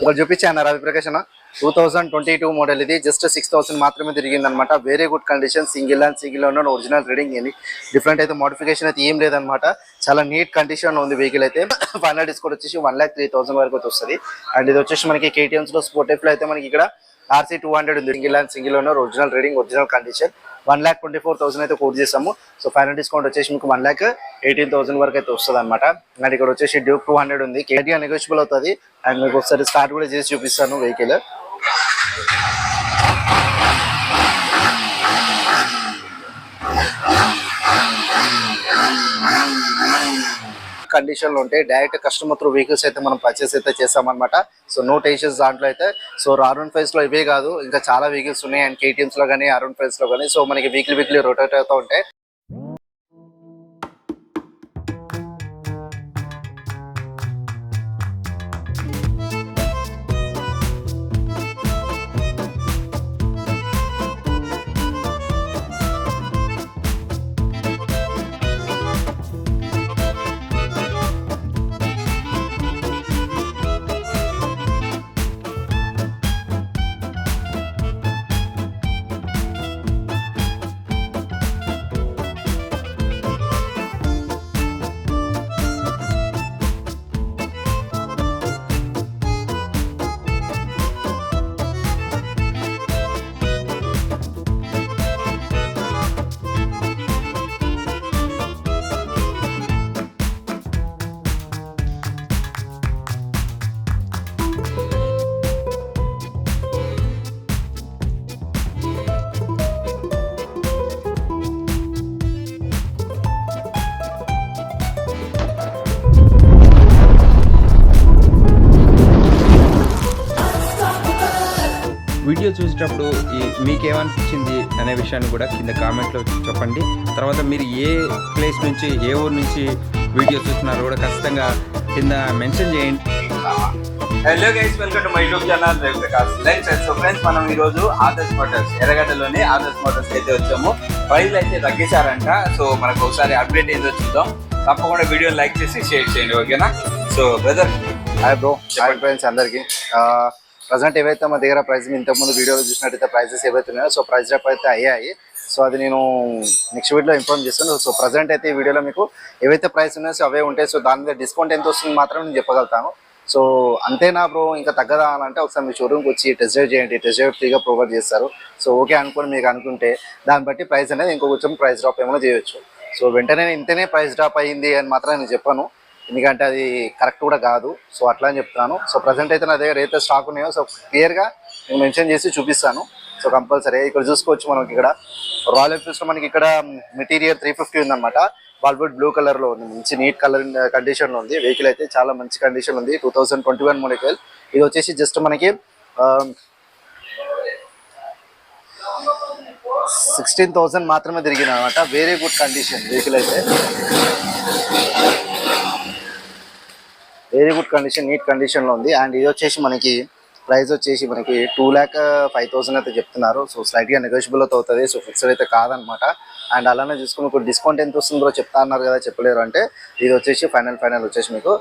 ఇక్కడ చూపించాను రవి ప్రకాశన అన్న two thousand twenty two model ఇది. జస్ట్ సిక్స్ థౌసండ్ మాత్రమే తిరిగిందనమాట very good condition single and single ఉన్న ఒరిజినల్ రీడింగ్ ఏంది డిఫరెంట్ అయితే మోడిఫికేషన్ అయితే ఏం లేదనమాట చాలా నీట్ కండిషన్ ఉంది వెహికల్ అయితే. ఫైనల్ డిస్కౌంట్ వచ్చేసి వన్ ల్యాక్ త్రీ థౌసండ్ వరకు అయితే వస్తుంది. అండ్ ఇది వచ్చేసి మనకి కేటీఎంస్లో స్పోర్ట్లో అయితే మనకి ఇక్కడ ఆర్సీ టూ హండ్రెడ్ ఉంది. సింగిల్ అండ్ సింగిల్ ఉన్న original reading original condition one lakh twenty four thousand అయితే కోట్ చేస్తాము సో ఫైనల్ డిస్కౌంట్ వచ్చేసి మీకు వన్ ల్యాక్ ఎయిటీన్ థౌసండ్ వరకు అయితే వస్తుంది అనమాట అండ్ ఇక్కడ వచ్చేసి డ్యూక్ టూ హండ్రెడ్ ఉంది. కేటీఆర్ నెగోషియబుల్ అవుతుంది. అండ్ మీకు ఒకసారి స్టార్ట్ కూడా చేసి చూపిస్తాను వెహికల్ కండిషన్లో డైరెక్ట్ కస్టమర్ త్రూ వెహికల్స్ అయితే మనం పర్చేస్ అయితే చేస్తామన్నమాట. సో నో టెన్షన్స్ దాంట్లో అయితే. సో అరుణ్ ఫైవ్స్లో ఇవే కాదు. ఇంకా చాలా వెహికల్స్ ఉన్నాయి. అండ్ కేటీఎమ్స్లో కానీ అరుణ్ ఫైవ్స్లో కానీ సో మనకి వీక్లీ వీక్లీ రొటేట్ అవుతూ ఉంటాయి వీడియో చూసేటప్పుడు ఈ మీకేమనిపించింది అనే విషయాన్ని కూడా కింద కామెంట్లో చెప్పండి. తర్వాత మీరు ఏ ప్లేస్ నుంచి ఏ ఊరు నుంచి వీడియో చూస్తున్నారో కూడా ఖచ్చితంగా కింద మెన్షన్ చేయండి. Hello guys welcome to my YouTube channel రేపు ప్రకాష్ లైక్ సో ఫ్రెండ్స్ మనం ఈ రోజు ఆదర్శ్ మోటార్స్ ఎర్రగడ్డలోని ఆదర్శ్ మోటార్స్ అయితే వచ్చాము. ప్రైజ్లు అయితే తగ్గించారంట. సో మనకు ఒకసారి అప్డేట్ ఏందో చూద్దాం. తప్పకుండా వీడియో లైక్ చేసి షేర్ చేయండి ఓకేనా? So brother hi bro hi friends అందరికి. ప్రజెంట్ ఏవైతే మా దగ్గర ప్రైస్ ఇంతకుముందు వీడియోలో చూసినట్టయితే ప్రైజెస్ ఏవైతే ఉన్నాయో సో ప్రైస్ డ్రాప్ అయితే అయ్యాయి. సో అది నేను నెక్స్ట్ వీడియోలో ఇన్ఫార్మ్ చేస్తాను. సో ప్రజెంట్ అయితే ఈ వీడియోలో మీకు ఏవైతే ప్రైస్ ఉన్నాయో సో అవే ఉంటాయి. సో దాని మీద డిస్కౌంట్ ఎంత వస్తుంది మాత్రం నేను చెప్పగలుగుతాను. సో అంతేనా బ్రో ఇంకా తగ్గదా అని అంటే ఒకసారి మీ షోరూమ్కి వచ్చి టెస్ట్ డ్రైవ్ చేయండి. టెస్ట్ డ్రైవ్ ఫ్రీగా ప్రొవైడ్ చేస్తారు. సో ఓకే అనుకుని మీకు అనుకుంటే దాన్ని బట్టి ప్రైస్ అనేది ఇంకో కొంచెం ప్రైస్ డ్రాప్ ఏమైనా చేయొచ్చు. సో వెంటనే ఇంతనే ప్రైస్ డ్రాప్ అయ్యింది అని మాత్రం నేను చెప్పాను. ఎందుకంటే అది కరెక్ట్ కూడా కాదు. సో అట్లా అని చెప్తాను సో ప్రజెంట్ అయితే నా దగ్గర అయితే స్టాక్ ఉన్నాయో సో క్లియర్గా నేను మెన్షన్ చేసి చూపిస్తాను. సో కంపల్సరీ ఇక్కడ చూసుకోవచ్చు మనకి ఇక్కడ. రాయల్ ఎన్ఫీల్డ్స్లో మనకి ఇక్కడ మెటీరియల్ త్రీ ఫిఫ్టీ ఉందన్నమాట. బాల్వుడ్ బ్లూ కలర్లో ఉంది. మంచి నీట్ కలర్ కండిషన్లో ఉంది. వెహికల్ అయితే చాలా మంచి కండిషన్ ఉంది. Two thousand twenty one model ఇది వచ్చేసి జస్ట్ మనకి um, సిక్స్టీన్ థౌసండ్ మాత్రమే తిరిగింది అనమాట వెరీ గుడ్ కండిషన్ వెహికల్ అయితే. వెరీ గుడ్ కండిషన్ నీట్ కండిషన్లో ఉంది. అండ్ ఇది వచ్చేసి మనకి ప్రైస్ వచ్చేసి మనకి టూ ల్యాక్ ఫైవ్ థౌసండ్ అయితే చెప్తున్నారు. సో స్లైట్గా నెగోషియబుల్ అయితే అవుతుంది. సో ఫిక్స్డ్ అయితే కాదనమాట. అండ్ అలానే చూసుకుని ఇప్పుడు డిస్కౌంట్ ఎంత వస్తుందో చెప్తా అన్నారు కదా చెప్పలేరు అంటే ఇది వచ్చేసి ఫైనల్ ఫైనల్ వచ్చేసి మీకు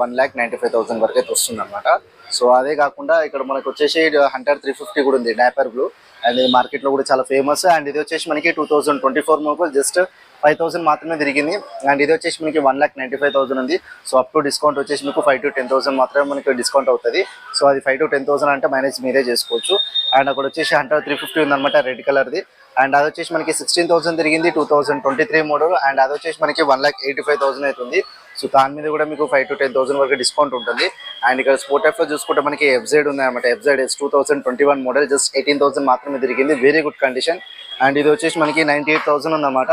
one lakh ninety five thousand వరకు అయితే వస్తుంది అనమాట సో అదే కాకుండా ఇక్కడ మనకు వచ్చేసి హండ్రెడ్ త్రీ ఫిఫ్టీ కూడా ఉంది డ్యాపర్ బ్లూ అండ్ ఇది మార్కెట్లో కూడా చాలా ఫేమస్ అండ్ ఇది వచ్చేసి మనకి two thousand twenty four model just five thousand మాత్రమే తిరిగింది. అండ్ ఇది వచ్చేసి మనకి one lakh ninety five thousand ఉంది. సో అప్ టు డిస్కౌంట్ వచ్చేసి మీకు ఫైవ్ టు టెన్ థౌసండ్ మాత్రమే మనకి డిస్కౌంట్ అవుతుంది. సో అది ఫైవ్ టు టెన్ థౌసండ్ అంటే మైనస్ మీరే చేసుకోవచ్చు. అండ్ అక్కడ వచ్చేసి హండ్రెడ్ త్రీ ఫిఫ్టీ ఉందన్నమాట రెడ్ కలర్ది. అండ్ అది వచ్చేసి మనకి సిక్స్టీన్ థౌసండ్ తిరిగింది two thousand twenty three model. And అది వచ్చేసి మనకి one lakh eighty five thousand అవుతుంది. సో దాని మీద కూడా మీకు ఫైవ్ టు టెన్ థౌసండ్ వరకు డిస్కౌంట్ ఉంటుంది. అండ్ ఇక్కడ స్పోర్ట్ ఎఫ్లో చూసుకుంటే మనకి ఎఫ్జైడ్ ఉంది FZ S two thousand twenty one model just eighteen thousand మాత్రమే తిరిగింది. వెరీ గుడ్ కండిషన్ అండ్ ఇది వచ్చేసి మనకి నైంటీ ఎయిట్ థౌసండ్ ఉందన్నమాట.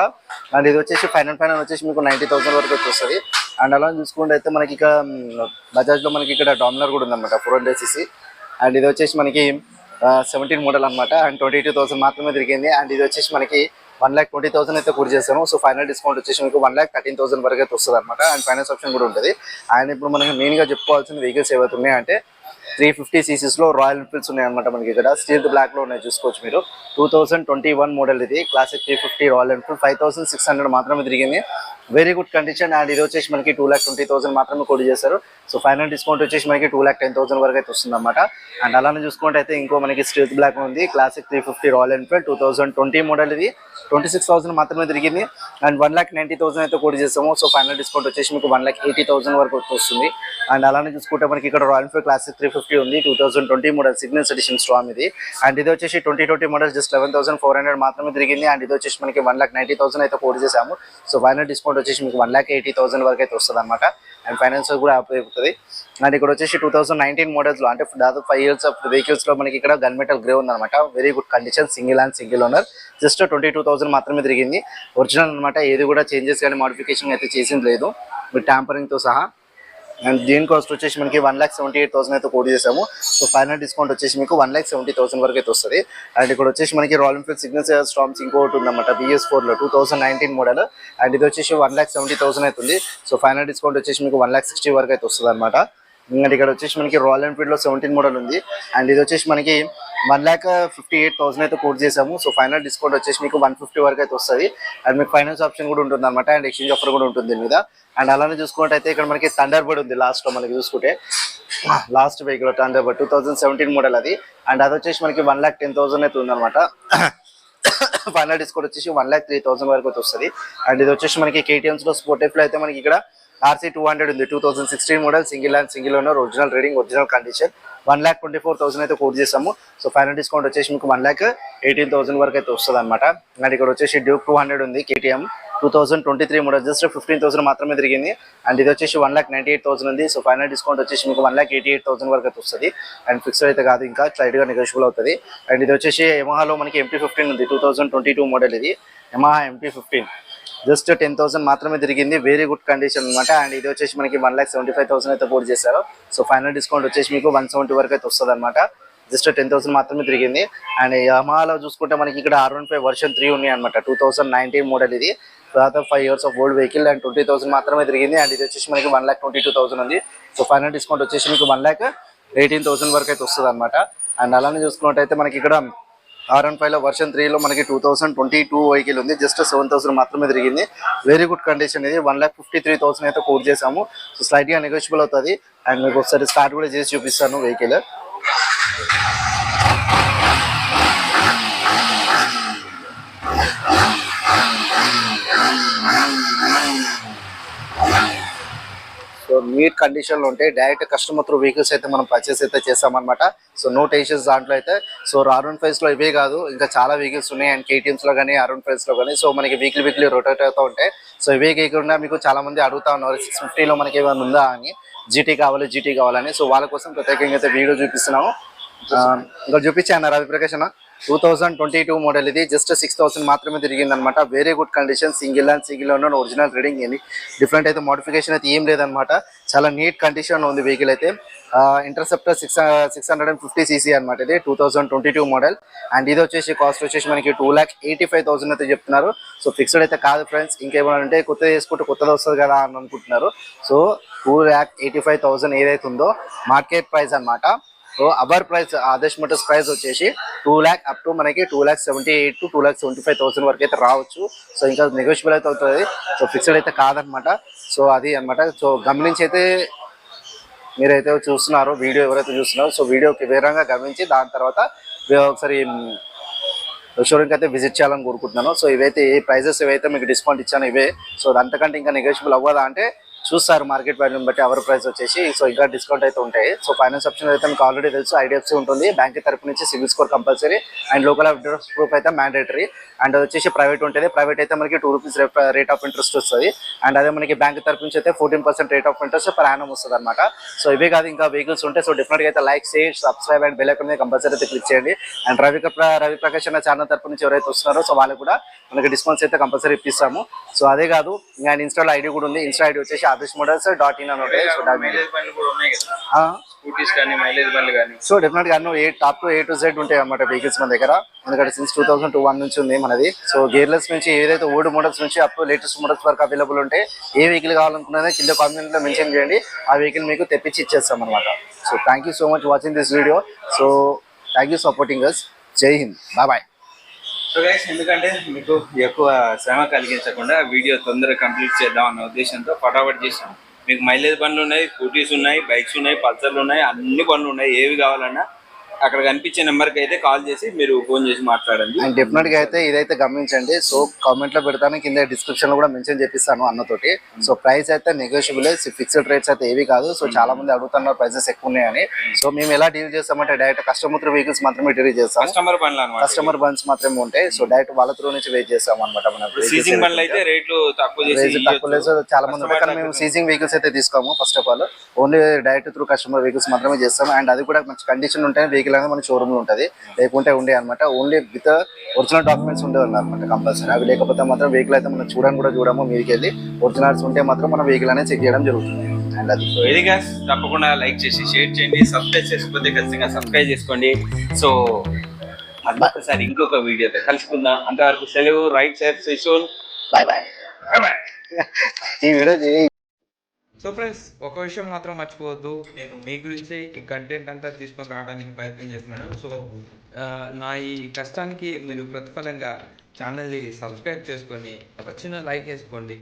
అండ్ ఇది వచ్చేసి ఫైనల్ ఫైనల్ వచ్చేసి మీకు నైంటీ థౌసండ్ వరకు వచ్చేస్తుంది. అండ్ అలా చూసుకుంటే అయితే మనకి ఇక బజాజ్లో మనకి ఇక్కడ డామినర్ కూడా ఉందన్నమాట ఫోర్ హండ్రెడ్ సీసీ అండ్ ఇది వచ్చేసి మనకి సెవెంటీన్ మోడల్ అనమాట అండ్ ట్వంటీ టూ థౌసండ్ మాత్రమే తిరిగింది. అండ్ ఇది వచ్చేసి మనకి వన్ ల్యాక్ ట్వంటీ థౌసండ్ అయితే కూడి చేశాను సో ఫైనల్ డిస్కౌంట్ వచ్చేసి మీకు వన్ ల్యాక్ థర్టీన్ థౌసండ్ వరకు అయితే వస్తుంది అనమాట అండ్ ఫైనాన్స్ ఆప్షన్ కూడా ఉంటుంది. అండ్ ఇప్పుడు మనకి మెయిన్గా చెప్పుకోవాల్సిన వెహికల్స్ ఏవైతే ఉన్నాయంటే త్రీ ఫిఫ్టీ సీసీస్లో రాయల్ ఎన్ఫీల్డ్స్ ఉన్నాయి అనమాట మనకి ఇక్కడ. స్టీల్ బ్లాక్లో ఉన్నాయి చూసుకోవచ్చు మీరు. Two thousand twenty one model ఇది. Classic three fifty Royal Enfield five thousand six hundred మాత్రమే తిరిగింది. వెరీ గుడ్ కండిషన్ అండ్ ఇది వచ్చేసి మనకి టూ ల్యాక్ ట్వంటీ థౌసండ్ మాత్రమే కొడి చేశారు. సో ఫైనల్ డిస్కౌంట్ వచ్చేసి మనకి టూ ల్యాక్ టెన్ థౌసండ్ వరకు అయితే వస్తుంది అనమాట అండ్ అలానే చూసుకుంటే అయితే ఇంకో మనకి స్టీల్ బ్లాక్ ఉంది. Classic three fifty Royal Enfield two thousand twenty model ఇది. ట్వంటీ సిక్స్ థౌసండ్ మాత్రమే తిరిగింది. And one lakh ninety thousand అయితే కొడి చేస్తాము సో ఫైనల్ డిస్కౌంట్ వచ్చేసి మీకు వన్ ల్యాక్ ఎయిటీ థౌసండ్ వరకు వస్తుంది. అండ్ అలానే చూసుకుంటే మనకి ఇక్కడ Royal Enfield classic three fifty ఉంది two thousand twenty model signals edition storm ఇది. అండ్ ఇది వచ్చేసి twenty twenty model just eleven thousand four hundred మాత్రమే తిరిగింది. అండ్ ఇది వచ్చేసి మనకి వన్ లాక్ నైంటీ థౌసండ్ అయితే కోడ్ చేసాము సో ఫైనల్ డిస్కౌంట్ వచ్చేసి మీకు వన్ లాక్ ఎయిటీ థౌసండ్ వరకు అయితే వస్తుంది అనమాట అండ్ ఫైనాన్స్ కూడా ఉపయోగపడుతుంది అండ్ ఇక్కడ వచ్చేసి టూ థౌసండ్ నైన్టీన్ మోడల్స్లో అంటే దాదాపు ఫైవ్ ఇయర్స్ ఆఫ్ వెహికల్స్లో మనకి ఇక్కడ గన్ మెటల్ గ్రే ఉందన్నమాట. Very good condition single and single owner just twenty two thousand మాత్రమే తిరిగింది. ఒరిజినల్ అనమాట ఏది కూడా చేంజెస్ కానీ మోడిఫికేషన్ అయితే చేసింది లేదు. మీరు ట్యాంపరింగ్తో సహా. అండ్ దీని కాస్ట్ వచ్చేసి మనకి one lakh seventy eight thousand అయితే కోడ్ చేసాము సో ఫైనల్ డిస్కౌంట్ వచ్చేసి మీకు వన్ ల్యాక్ సెవెంటీ థౌసండ్ వరకు అయితే వస్తుంది. అండ్ ఇక్కడ వచ్చేసి మనకి రాయల్ ఎన్ఫీల్డ్ సిగ్నల్స్ స్టామ్స్ ఇంకోటి ఉందన్నమాట బిఎస్ ఫోర్లో two thousand nineteen model and ఇది వచ్చేసి వన్ ల్యాక్ సెవెంటీ థౌసండ్ అవుతుంది సో ఫైనల్ డిస్కౌంట్ వచ్చేసి మీకు వన్ ల్యాక్ సిక్స్టీ వరకు అయితే వస్తుంది అనమాట అండ్ ఇక్కడ వచ్చేసి మనకి రాయల్ ఎన్ఫీల్డ్లో సెవెంటీన్ మోడల్ ఉంది. అండ్ ఇది వచ్చేసి మనకి one lakh fifty eight thousand అయితే కోట్ చేసాము. సో ఫైనల్ డిస్కౌంట్ వచ్చేసి మీకు వన్ ఫిఫ్టీ వరకు అయితే వస్తుంది. అండ్ మీకు ఫైనాన్స్ ఆప్షన్ కూడా ఉంటుంది అనమాట అండ్ ఎక్స్చేంజ్ ఆఫర్ కూడా ఉంటుంది దీని మీద. అండ్ అలానే చూసుకుంటే ఇక్కడ మనకి థండర్ బర్డ్ ఉంది లాస్ట్లో మనకి చూసుకుంటే. Last vehicle Thunderbird two thousand seventeen model అది. అండ్ అది వచ్చేసి మనకి వన్ ల్యాక్ టెన్ థౌసండ్ అయితే ఉందన్నమాట ఫైనల్ డిస్కౌంట్ వచ్చేసి వన్ ల్యాక్ త్రీ థౌసండ్ వరకు అయితే వస్తుంది. అండ్ ఇది వచ్చేసి మనకి కేటీఎంస్లో లో లో అయితే మనకి ఇక్కడ ఆర్సీ టూ హండ్రెడ్ ఉంది. Two thousand sixteen model single and single owner original reading original condition one lakh twenty four thousand అయితే కోట్ చేసాము సో ఫైనల్ డిస్కౌంట్ వచ్చేసి మీకు వన్ ల్యాక్ ఎయిటీన్ థౌసండ్ వరకు అయితే వస్తుంది అనమాట అండ్ ఇక్కడ వచ్చేసి డ్యూక్ టూ హండ్రెడ్ ఉంది KTM. Two thousand twenty three model just fifteen thousand మాత్రమే తిరిగింది. అండ్ ఇది వచ్చేసి one lakh ninety eight thousand ఉంది. సో ఫైనల్ డిస్కౌంట్ వచ్చేసి మీకు one lakh eighty eight thousand వరకు అయితే వస్తుంది. అండ్ ఫిక్స్డ్ అయితే కాదు ఇంకా స్లైట్గా నెగోషియబుల్ అవుతుంది. అండ్ ఇది వచ్చేసి యమహాలో మనకి ఎంపీ ఫిఫ్టీన్ ఉంది two thousand twenty two model ఇది Yamaha MT fifteen just ten thousand మాత్రమే తిరిగింది. వెరీ గుడ్ కండిషన్ అనమాట అండ్ ఇది వచ్చేసి మనకి one lakh seventy five thousand అయితే పోటీ చేశారు. సో ఫైనల్ డిస్కౌంట్ వచ్చేసి మీకు వన్ సెవెంటీ వరకు అయితే వస్తుంది అనమాట జస్ట్ టెన్ థౌసండ్ మాత్రమే తిరిగింది. అండ్ యమహాలో చూసుకుంటే మనకి ఇక్కడ R one five version three ఉన్నాయి అనమాట టూ థౌసండ్ నైన్టీన్ మోడల్ ఇది. తర్వాత five years of old vehicle and twenty thousand మాత్రమే తిరిగింది. అండ్ ఇది వచ్చేసి మనకి one lakh twenty two thousand ఉంది. సో ఫైనల్ డిస్కౌంట్ వచ్చేసి మీకు వన్ ల్యాక్ ఎయిటీన్ థౌసండ్ వరకు అయితే వస్తుంది అనమాట అండ్ అలానే చూసుకున్నట్టయితే మనకి ఇక్కడ ఆర్ వన్ ఫైవ్ వర్షన్ త్రీలో మనకి two thousand twenty two vehicle ఉంది. జస్ట్ సెవెన్ థౌసండ్ మాత్రమే తిరిగింది. వెరీ గుడ్ కండిషన్ ఇది. One lakh fifty three thousand అయితే కోట్ చేసాము సో స్లైట్ నెగోషియబుల్ అవుతుంది. అండ్ మీకు ఒకసారి స్టార్ట్ కూడా చేసి చూపిస్తాను వెహికల్ సో నీట్ కండిషన్లో ఉంటే డైరెక్ట్ కస్టమర్ త్రూ వెహికల్స్ అయితే మనం పర్చేస్ అయితే చేస్తామన్నమాట. సో నో టేషన్స్ దాంట్లో అయితే. సో అరుణ్ ఫైవ్స్లో ఇవే కాదు ఇంకా చాలా వెహికల్స్ ఉన్నాయి. అండ్ కేటీఎమ్స్లో కానీ అరుణ్ ఫైవ్స్లో కానీ. సో మనకి వీక్లీ వీక్లీ రొటేట్ అవుతూ ఉంటాయి సో ఇవే కాకుండా మీకు చాలా మంది అడుగుతా ఉన్నారు సిక్స్ ఫిఫ్టీలో మనకి ఏమైనా ఉందా అని. జీటీ కావాలి జీటీ కావాలని. సో వాళ్ళ కోసం ప్రత్యేకంగా అయితే వీడియో చూపిస్తున్నాము. ఆ, ఇంకా చూపించాను రవి ప్రకాష్ అన్న. Two thousand twenty two model ఇది. జస్ట్ సిక్స్ థౌసండ్ మాత్రమే తిరిగింది అనమాట very good condition single and single ఉన్న ఒరిజినల్ రీడింగ్ ఏంది డిఫరెంట్ అయితే మోడిఫికేషన్ అయితే ఏం లేదనమాట. చాలా నీట్ కండిషన్ ఉంది వెహికల్ అయితే. Interceptor six six hundred and fifty CC అనమాట ఇది two thousand twenty two model and ఇది వచ్చేసి కాస్ట్ వచ్చేసి మనకి two lakh eighty five thousand అయితే చెప్తున్నారు. సో ఫిక్స్డ్ అయితే కాదు ఫ్రెండ్స్ ఇంకేమైనా అంటే కొత్త వేసుకుంటే కొత్తది వస్తుంది కదా అని అనుకుంటున్నారు. So two lakh eighty five thousand ఏదైతే ఉందో మార్కెట్ ప్రైస్ అనమాట. So our price Adesh Motors price వచ్చేసి టూ ల్యాక్ అప్ టు మనకి two lakh seventy eight to two lakh seventy five thousand వరకు అయితే రావచ్చు. సో ఇంకా నెగోషియబుల్ అయితే అవుతుంది. సో ఫిక్స్డ్ అయితే కాదనమాట సో అది అన్నమాట. సో గమనించి అయితే మీరైతే చూస్తున్నారో వీడియో ఎవరైతే చూస్తున్నారో సో వీడియోకి వివరంగా గమనించి దాని తర్వాత ఒకసారి షోరూమ్కి అయితే విజిట్ చేయాలని కోరుకుంటున్నాను. సో ఇవైతే ఏ ప్రైజెస్ ఏవైతే మీకు డిస్కౌంట్ ఇచ్చాను ఇవే. సో అంతకంటే ఇంకా నెగోషియబుల్ అవ్వదా అంటే చూస్తారు మార్కెట్ వాల్యూని బట్టి అవర్ ప్రైస్ వచ్చేసి. సో ఇంకా డిస్కౌంట్ అయితే ఉంటాయి. సో ఫైనాన్స్ ఆప్షన్ అయితే మీకు ఆల్రెడీ తెలుసు. ఐడిఎఫ్సి ఉంటుంది. బ్యాంక్ తరపు నుంచి CIBIL score compulsory. And local address proof అయితే మ్యాండేటరీ అండ్ వచ్చేసి ప్రైవేట్ ఉంటుంది. ప్రైవేట్ అయితే మనకి two rupees rate of interest వస్తుంది. అండ్ అదే మనకి బ్యాంక్ తరపు నుంచి అయితే fourteen percent rate of interest per annum వస్తుంది అనమాట సో ఇవే కాదు ఇంకా వెహికల్స్ ఉంటాయి సో డెఫినెట్గా అయితే like share subscribe and bell icon మీద కంపల్సరీ అయితే క్లిక్ చేయండి. అండ్ రవి రవి ప్రకాష్ అన్న ఛానల్ తరపు నుంచి ఎవరైతే వస్తున్నారో సో వాళ్ళకి కూడా మనకి డిస్కౌంట్స్ అయితే కంపల్సరీ ఇప్పిస్తాము. సో అదే కాదు ఇంకా ఇన్స్టాల్ ఐడి కూడా ఉంది. ఇన్స్టా ఐడి వచ్చేసి ఆదేశ్ మోడల్స్ డాట్ ఇన్ అని ఉంటుంది సో డెఫినెట్గా A top to A to Z ఉంటాయి అన్నమాట వెహికల్స్ మన దగ్గర. ఎందుకంటే since two thousand two one నుంచి ఉంది మనది. సో గేర్లెస్ నుంచి ఏదైతే ఓల్డ్ మోడల్స్ నుంచి అప్ లేటెస్ట్ మోడల్స్ వరకు అవైలబుల్ ఉంటాయి ఏ వెహికల్ కావాలనుకున్నదే కింద కామెంట్లో మెన్షన్ చేయండి. ఆ వెహికల్ మీకు తెప్పించి ఇచ్చేస్తాం అనమాట so thank you so much watching this video so thank you supporting us Jai Hind bye bye so guys ఎందుకంటే మీకు ఎక్కువ శ్రమ కలిగించకుండా వీడియో తొందరగా కంప్లీట్ చేద్దాం అన్న ఉద్దేశంతో ఫటాఫట్ చేసాం మీకు మైలేజ్ బండ్లు ఉన్నాయి స్కూటీస్ ఉన్నాయి బైక్స్ ఉన్నాయి పల్సర్లు ఉన్నాయి అన్ని బండ్లు ఉన్నాయి. ఏవి కావాలన్నా అక్కడ కనిపించే నెంబర్కి అయితే కాల్ చేసి మీరు ఫోన్ చేసి మాట్లాడండి. అండ్ డెఫినెట్గా అయితే ఇదైతే గమనించండి. సో కామెంట్లో పెడతాను కింద డిస్క్రిప్షన్లో కూడా మెన్షన్ చేపిస్తాను అన్నతోటి. సో ప్రైస్ అయితే నెగోషియబుల్ ఫిక్స్డ్ రేట్స్ అయితే ఏవి కాదు. సో చాలా మంది అడుగుతున్నారు ప్రైసెస్ ఎక్కువ ఉన్నాయని. సో మేము ఎలా డీల్ చేస్తామంటే డైరెక్ట్ కస్టమర్ వెహికల్స్ మాత్రమే డీల్ చేస్తాం కస్టమర్ బండ్లు అనమాట కస్టమర్ బండ్స్ మాత్రమే ఉంటాయి. సో డైరెక్ట్ వాళ్ళ త్రూ నుంచి వెయిట్ చేస్తాం అనమాట మనం సీజింగ్ బండ్లు అయితే రేట్లు తక్కువ చేసి రేజ్ తక్కువ లేదు. చాలా మంది ఉంటారు. కానీ మేము సీజింగ్ వెహికల్స్ అయితే తీసుకోము. First of all only direct through customer vehicles మాత్రమే చేస్తాం అండ్ అది కూడా మంచి కండిషన్ ఉంటే వెహికల్ అనేది మన షోరూమ్లో ఉంటుంది. లేకుంటే ఉండే అనమాట ఓన్లీ విత్ ఒరిజినల్ డాక్యుమెంట్స్ ఉండే అనమాట కంపల్సరీ అవి లేకపోతే మాత్రం వెహికల్ అయితే మనం చూడడం కూడా చూడము మీదకి వెళ్ళి. ఒరిజినల్స్ ఉంటే మాత్రం మనం వెహికల్ అనేది చెక్ చేయడం జరుగుతుంది. అండ్ అది. సో ఇది తప్పకుండా లైక్ చేసి షేర్ చేయండి సబ్స్క్రైబ్ చేసుకోకపోతే ఖచ్చితంగా సబ్స్క్రైబ్ చేసుకోండి. సో ఒకసారి ఇంకొక వీడియోతో కలుసుకుందాం. అంతవరకు సెలవు రైట్ సైడ్ శిశుల్ బాయ్ బాయ్ ఈ వీడియో సో ఫ్రెండ్స్ ఒక విషయం మాత్రం మర్చిపోవద్దు. నేను మీ గురించి ఈ కంటెంట్ అంతా తీసుకొని రావడానికి ప్రయత్నం చేస్తున్నాను. సో నా ఈ కష్టానికి మీరు ప్రతిఫలంగా ఛానల్ని సబ్స్క్రైబ్ చేసుకొని ఒక చిన్న లైక్ వేసుకోండి.